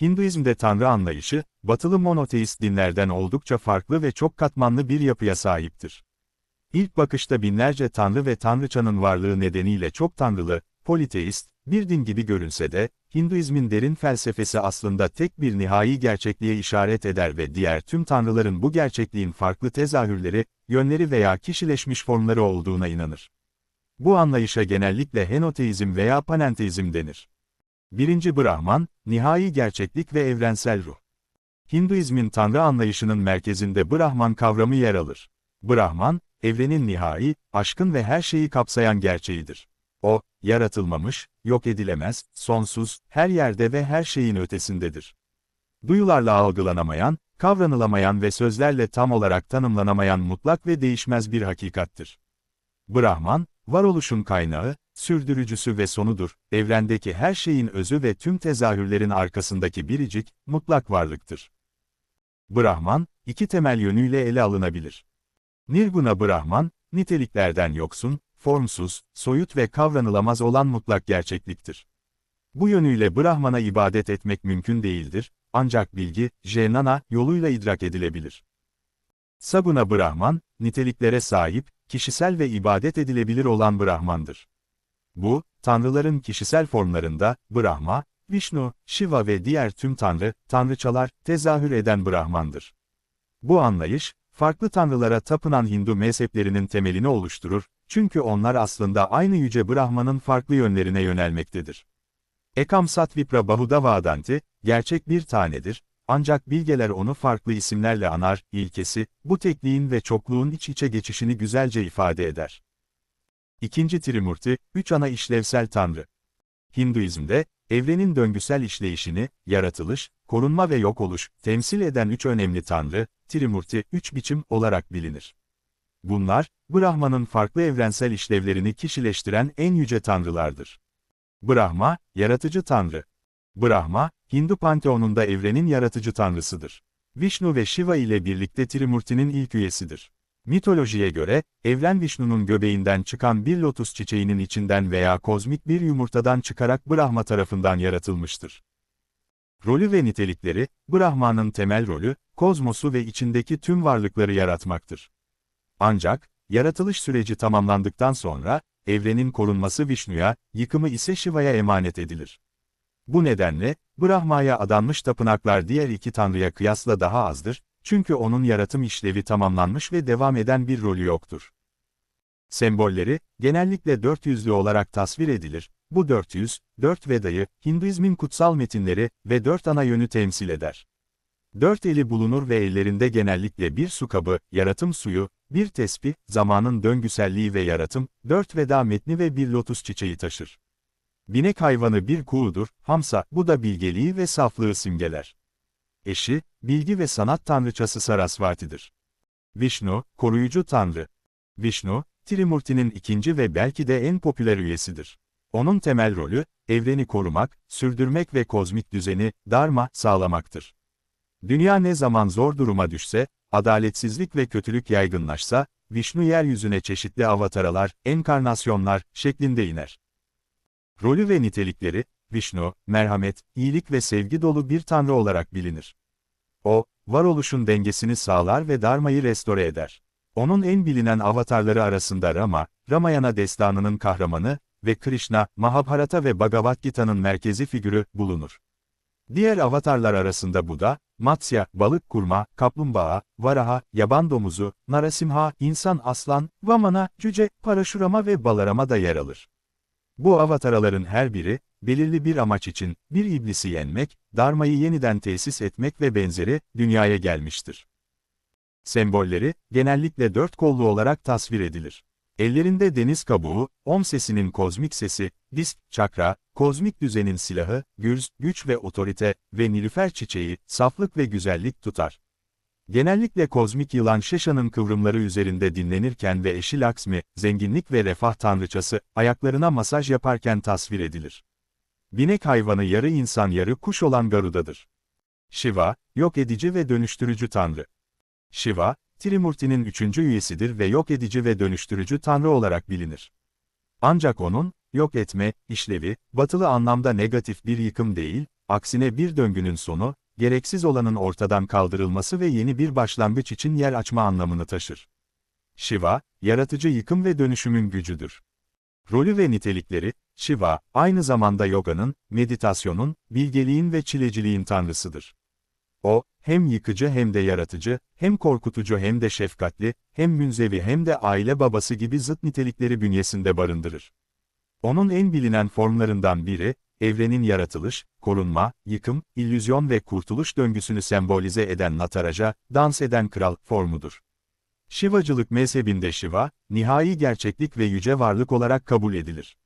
Hinduizmde tanrı anlayışı, batılı monoteist dinlerden oldukça farklı ve çok katmanlı bir yapıya sahiptir. İlk bakışta binlerce tanrı ve tanrıçanın varlığı nedeniyle çok tanrılı, politeist, bir din gibi görünse de, Hinduizmin derin felsefesi aslında tek bir nihai gerçekliğe işaret eder ve diğer tüm tanrıların bu gerçekliğin farklı tezahürleri, yönleri veya kişileşmiş formları olduğuna inanır. Bu anlayışa genellikle henoteizm veya panenteizm denir. Birinci Brahman, nihai gerçeklik ve evrensel ruh. Hinduizmin tanrı anlayışının merkezinde Brahman kavramı yer alır. Brahman, evrenin nihai, aşkın ve her şeyi kapsayan gerçeğidir. O, yaratılmamış, yok edilemez, sonsuz, her yerde ve her şeyin ötesindedir. Duyularla algılanamayan, kavranılamayan ve sözlerle tam olarak tanımlanamayan mutlak ve değişmez bir hakikattir. Brahman, varoluşun kaynağı, sürdürücüsü ve sonudur, evrendeki her şeyin özü ve tüm tezahürlerin arkasındaki biricik, mutlak varlıktır. Brahman, iki temel yönüyle ele alınabilir. Nirguna Brahman, niteliklerden yoksun, formsuz, soyut ve kavranılamaz olan mutlak gerçekliktir. Bu yönüyle Brahman'a ibadet etmek mümkün değildir, ancak bilgi, Jnana, yoluyla idrak edilebilir. Saguna Brahman, niteliklere sahip, kişisel ve ibadet edilebilir olan Brahmandır. Bu, tanrıların kişisel formlarında, Brahma, Vishnu, Shiva ve diğer tüm tanrı, tanrıçalar, tezahür eden Brahmandır. Bu anlayış, farklı tanrılara tapınan Hindu mezheplerinin temelini oluşturur, çünkü onlar aslında aynı yüce Brahman'ın farklı yönlerine yönelmektedir. Ekam Satvipra Bahudavadanti, gerçek bir tanedir, ancak bilgeler onu farklı isimlerle anar, ilkesi, bu tekliğin ve çokluğun iç içe geçişini güzelce ifade eder. İkinci Trimurti, üç ana işlevsel tanrı. Hinduizmde, evrenin döngüsel işleyişini, yaratılış, korunma ve yok oluş, temsil eden üç önemli tanrı, Trimurti, üç biçim olarak bilinir. Bunlar, Brahman'ın farklı evrensel işlevlerini kişileştiren en yüce tanrılardır. Brahma, yaratıcı tanrı. Brahma, Hindu panteonunda evrenin yaratıcı tanrısıdır. Vishnu ve Shiva ile birlikte Trimurti'nin ilk üyesidir. Mitolojiye göre, evren Vishnu'nun göbeğinden çıkan bir lotus çiçeğinin içinden veya kozmik bir yumurtadan çıkarak Brahma tarafından yaratılmıştır. Rolü ve nitelikleri, Brahman'ın temel rolü, kozmosu ve içindeki tüm varlıkları yaratmaktır. Ancak, yaratılış süreci tamamlandıktan sonra, evrenin korunması Vishnu'ya, yıkımı ise Shiva'ya emanet edilir. Bu nedenle, Brahma'ya adanmış tapınaklar diğer iki tanrıya kıyasla daha azdır, çünkü onun yaratım işlevi tamamlanmış ve devam eden bir rolü yoktur. Sembolleri, genellikle dört yüzlü olarak tasvir edilir, bu dört yüz, dört Veda'yı, Hinduizmin kutsal metinleri ve dört ana yönü temsil eder. Dört eli bulunur ve ellerinde genellikle bir su kabı, yaratım suyu, bir tesbih, zamanın döngüselliği ve yaratım, dört veda metni ve bir lotus çiçeği taşır. Binek hayvanı bir kuğudur, Hamsa, bu da bilgeliği ve saflığı simgeler. Eşi, bilgi ve sanat tanrıçası Sarasvati'dir. Vishnu, koruyucu tanrı. Vishnu, Trimurti'nin ikinci ve belki de en popüler üyesidir. Onun temel rolü, evreni korumak, sürdürmek ve kozmik düzeni, dharma, sağlamaktır. Dünya ne zaman zor duruma düşse, adaletsizlik ve kötülük yaygınlaşsa, Vishnu yeryüzüne çeşitli avataralar, enkarnasyonlar şeklinde iner. Rolü ve nitelikleri, Vishnu, merhamet, iyilik ve sevgi dolu bir tanrı olarak bilinir. O, varoluşun dengesini sağlar ve darmayı restore eder. Onun en bilinen avatarları arasında Rama, Ramayana destanının kahramanı ve Krishna, Mahabharata ve Bhagavad Gita'nın merkezi figürü bulunur. Diğer avatarlar arasında Buda, Matsya, balık kurma, kaplumbağa, Varaha, yaban domuzu, Narasimha, insan aslan, Vamana, cüce, Paraşurama ve Balarama da yer alır. Bu avataraların her biri, belirli bir amaç için, bir iblisi yenmek, darmayı yeniden tesis etmek ve benzeri, dünyaya gelmiştir. Sembolleri, genellikle dört kollu olarak tasvir edilir. Ellerinde deniz kabuğu, om sesinin kozmik sesi, disk, çakra, kozmik düzenin silahı, gürz, güç ve otorite ve nilüfer çiçeği, saflık ve güzellik tutar. Genellikle kozmik yılan Şeşa'nın kıvrımları üzerinde dinlenirken ve eşi Laksmi, zenginlik ve refah tanrıçası, ayaklarına masaj yaparken tasvir edilir. Binek hayvanı yarı insan yarı kuş olan Garuda'dır. Shiva, yok edici ve dönüştürücü tanrı. Shiva, Trimurti'nin üçüncü üyesidir ve yok edici ve dönüştürücü tanrı olarak bilinir. Ancak onun, yok etme, işlevi, batılı anlamda negatif bir yıkım değil, aksine bir döngünün sonu, gereksiz olanın ortadan kaldırılması ve yeni bir başlangıç için yer açma anlamını taşır. Shiva, yaratıcı yıkım ve dönüşümün gücüdür. Rolü ve nitelikleri, Shiva, aynı zamanda yoganın, meditasyonun, bilgeliğin ve çileciliğin tanrısıdır. O, hem yıkıcı hem de yaratıcı, hem korkutucu hem de şefkatli, hem münzevi hem de aile babası gibi zıt nitelikleri bünyesinde barındırır. Onun en bilinen formlarından biri, evrenin yaratılış, korunma, yıkım, illüzyon ve kurtuluş döngüsünü sembolize eden Nataraja, dans eden kral formudur. Şivacılık mezhebinde Shiva, nihai gerçeklik ve yüce varlık olarak kabul edilir.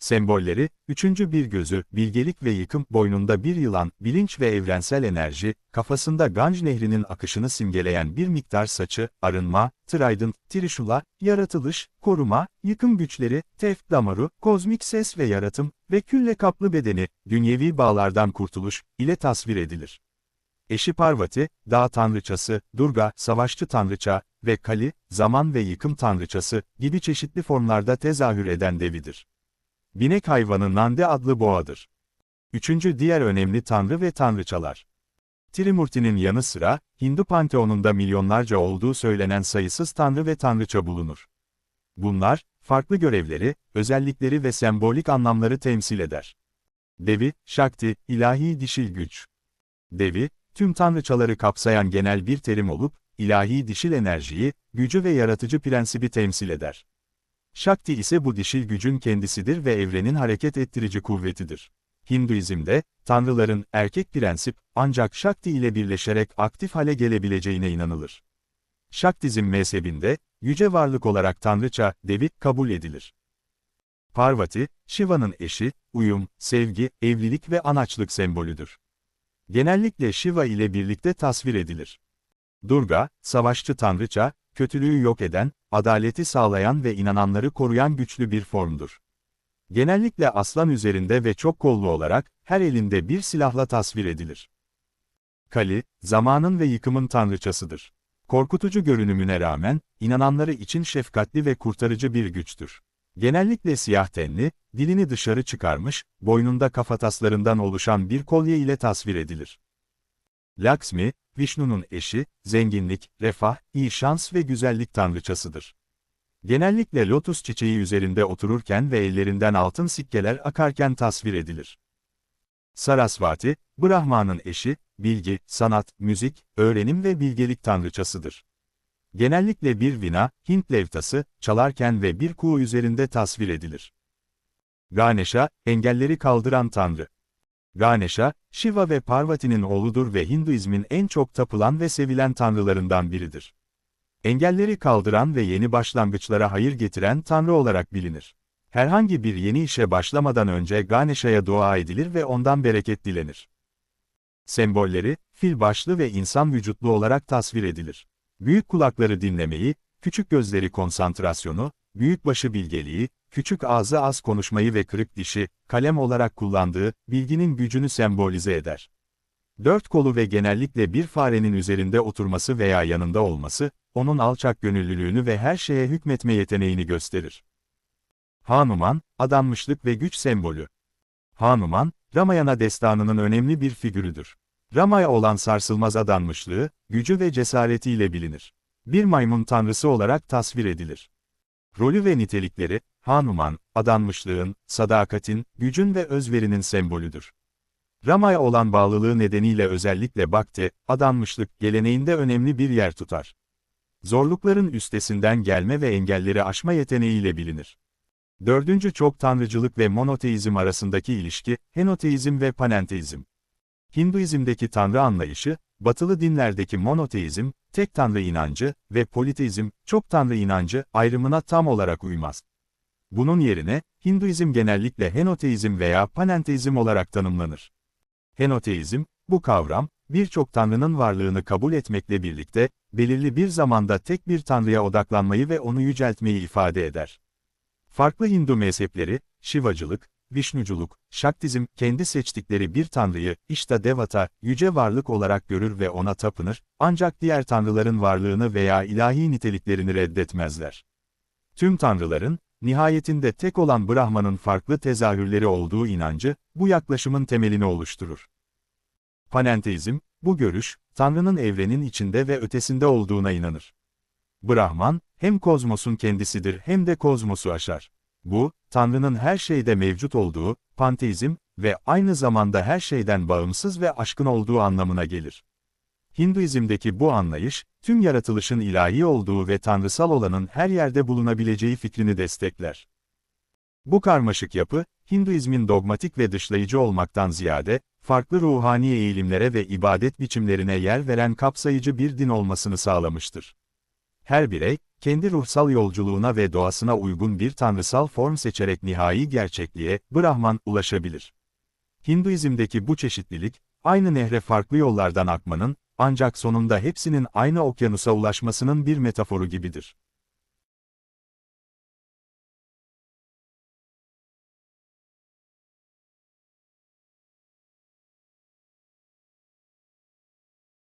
Sembolleri, üçüncü bir gözü, bilgelik ve yıkım, boynunda bir yılan, bilinç ve evrensel enerji, kafasında Ganj nehrinin akışını simgeleyen bir miktar saçı, arınma, Trident, Trishula, yaratılış, koruma, yıkım güçleri, tef, damaru, kozmik ses ve yaratım ve külle kaplı bedeni, dünyevi bağlardan kurtuluş, ile tasvir edilir. Eşi Parvati, dağ tanrıçası, Durga, savaşçı tanrıça ve Kali, zaman ve yıkım tanrıçası gibi çeşitli formlarda tezahür eden devidir. Binek hayvanı Nande adlı boğadır. Üçüncü diğer önemli tanrı ve tanrıçalar. Trimurti'nin yanı sıra, Hindu panteonunda milyonlarca olduğu söylenen sayısız tanrı ve tanrıça bulunur. Bunlar, farklı görevleri, özellikleri ve sembolik anlamları temsil eder. Devi, Shakti, ilahi dişil güç. Devi, tüm tanrıçaları kapsayan genel bir terim olup, ilahi dişil enerjiyi, gücü ve yaratıcı prensibi temsil eder. Shakti ise bu dişil gücün kendisidir ve evrenin hareket ettirici kuvvetidir. Hinduizm'de, tanrıların erkek prensip, ancak Shakti ile birleşerek aktif hale gelebileceğine inanılır. Shaktizm mezhebinde, yüce varlık olarak tanrıça, devi, kabul edilir. Parvati, Shiva'nın eşi, uyum, sevgi, evlilik ve anaçlık sembolüdür. Genellikle Shiva ile birlikte tasvir edilir. Durga, savaşçı tanrıça, kötülüğü yok eden, adaleti sağlayan ve inananları koruyan güçlü bir formdur. Genellikle aslan üzerinde ve çok kollu olarak, her elinde bir silahla tasvir edilir. Kali, zamanın ve yıkımın tanrıçasıdır. Korkutucu görünümüne rağmen, inananları için şefkatli ve kurtarıcı bir güçtür. Genellikle siyah tenli, dilini dışarı çıkarmış, boynunda kafataslarından oluşan bir kolye ile tasvir edilir. Lakshmi, Vishnu'nun eşi, zenginlik, refah, iyi şans ve güzellik tanrıçasıdır. Genellikle lotus çiçeği üzerinde otururken ve ellerinden altın sikkeler akarken tasvir edilir. Sarasvati, Brahma'nın eşi, bilgi, sanat, müzik, öğrenim ve bilgelik tanrıçasıdır. Genellikle bir vina, Hint levtası, çalarken ve bir kuğu üzerinde tasvir edilir. Ganesha, engelleri kaldıran tanrı. Ganesha, Shiva ve Parvati'nin oğludur ve Hinduizmin en çok tapılan ve sevilen tanrılarından biridir. Engelleri kaldıran ve yeni başlangıçlara hayır getiren tanrı olarak bilinir. Herhangi bir yeni işe başlamadan önce Ganesha'ya dua edilir ve ondan bereket dilenir. Sembolleri, fil başlı ve insan vücutlu olarak tasvir edilir. Büyük kulakları dinlemeyi, küçük gözleri konsantrasyonu, büyük başı bilgeliği, küçük ağzı az konuşmayı ve kırık dişi, kalem olarak kullandığı, bilginin gücünü sembolize eder. Dört kolu ve genellikle bir farenin üzerinde oturması veya yanında olması, onun alçak gönüllülüğünü ve her şeye hükmetme yeteneğini gösterir. Hanuman, adanmışlık ve güç sembolü. Hanuman, Ramayana destanının önemli bir figürüdür. Rama'ya olan sarsılmaz adanmışlığı, gücü ve cesaretiyle bilinir. Bir maymun tanrısı olarak tasvir edilir. Rolü ve nitelikleri, Hanuman, adanmışlığın, sadakatin, gücün ve özverinin sembolüdür. Rama'ya olan bağlılığı nedeniyle özellikle Bakti, adanmışlık geleneğinde önemli bir yer tutar. Zorlukların üstesinden gelme ve engelleri aşma yeteneğiyle bilinir. Dördüncü çok tanrıcılık ve monoteizm arasındaki ilişki, henoteizm ve panenteizm. Hinduizmdeki tanrı anlayışı, batılı dinlerdeki monoteizm, tek tanrı inancı ve politeizm, çok tanrı inancı ayrımına tam olarak uymaz. Bunun yerine, Hinduizm genellikle henoteizm veya panenteizm olarak tanımlanır. Henoteizm, bu kavram, birçok tanrının varlığını kabul etmekle birlikte, belirli bir zamanda tek bir tanrıya odaklanmayı ve onu yüceltmeyi ifade eder. Farklı Hindu mezhepleri, Şivacılık, Vişnuculuk, Şaktizm, kendi seçtikleri bir tanrıyı, işte Devata, yüce varlık olarak görür ve ona tapınır, ancak diğer tanrıların varlığını veya ilahi niteliklerini reddetmezler. Tüm tanrıların, nihayetinde tek olan Brahman'ın farklı tezahürleri olduğu inancı, bu yaklaşımın temelini oluşturur. Panenteizm, bu görüş, Tanrı'nın evrenin içinde ve ötesinde olduğuna inanır. Brahman, hem kozmosun kendisidir hem de kozmosu aşar. Bu, Tanrı'nın her şeyde mevcut olduğu, panteizm ve aynı zamanda her şeyden bağımsız ve aşkın olduğu anlamına gelir. Hinduizmdeki bu anlayış, tüm yaratılışın ilahi olduğu ve tanrısal olanın her yerde bulunabileceği fikrini destekler. Bu karmaşık yapı, Hinduizmin dogmatik ve dışlayıcı olmaktan ziyade, farklı ruhani eğilimlere ve ibadet biçimlerine yer veren kapsayıcı bir din olmasını sağlamıştır. Her birey, kendi ruhsal yolculuğuna ve doğasına uygun bir tanrısal form seçerek nihai gerçekliğe, Brahman, ulaşabilir. Hinduizmdeki bu çeşitlilik, aynı nehre farklı yollardan akmanın, ancak sonunda hepsinin aynı okyanusa ulaşmasının bir metaforu gibidir.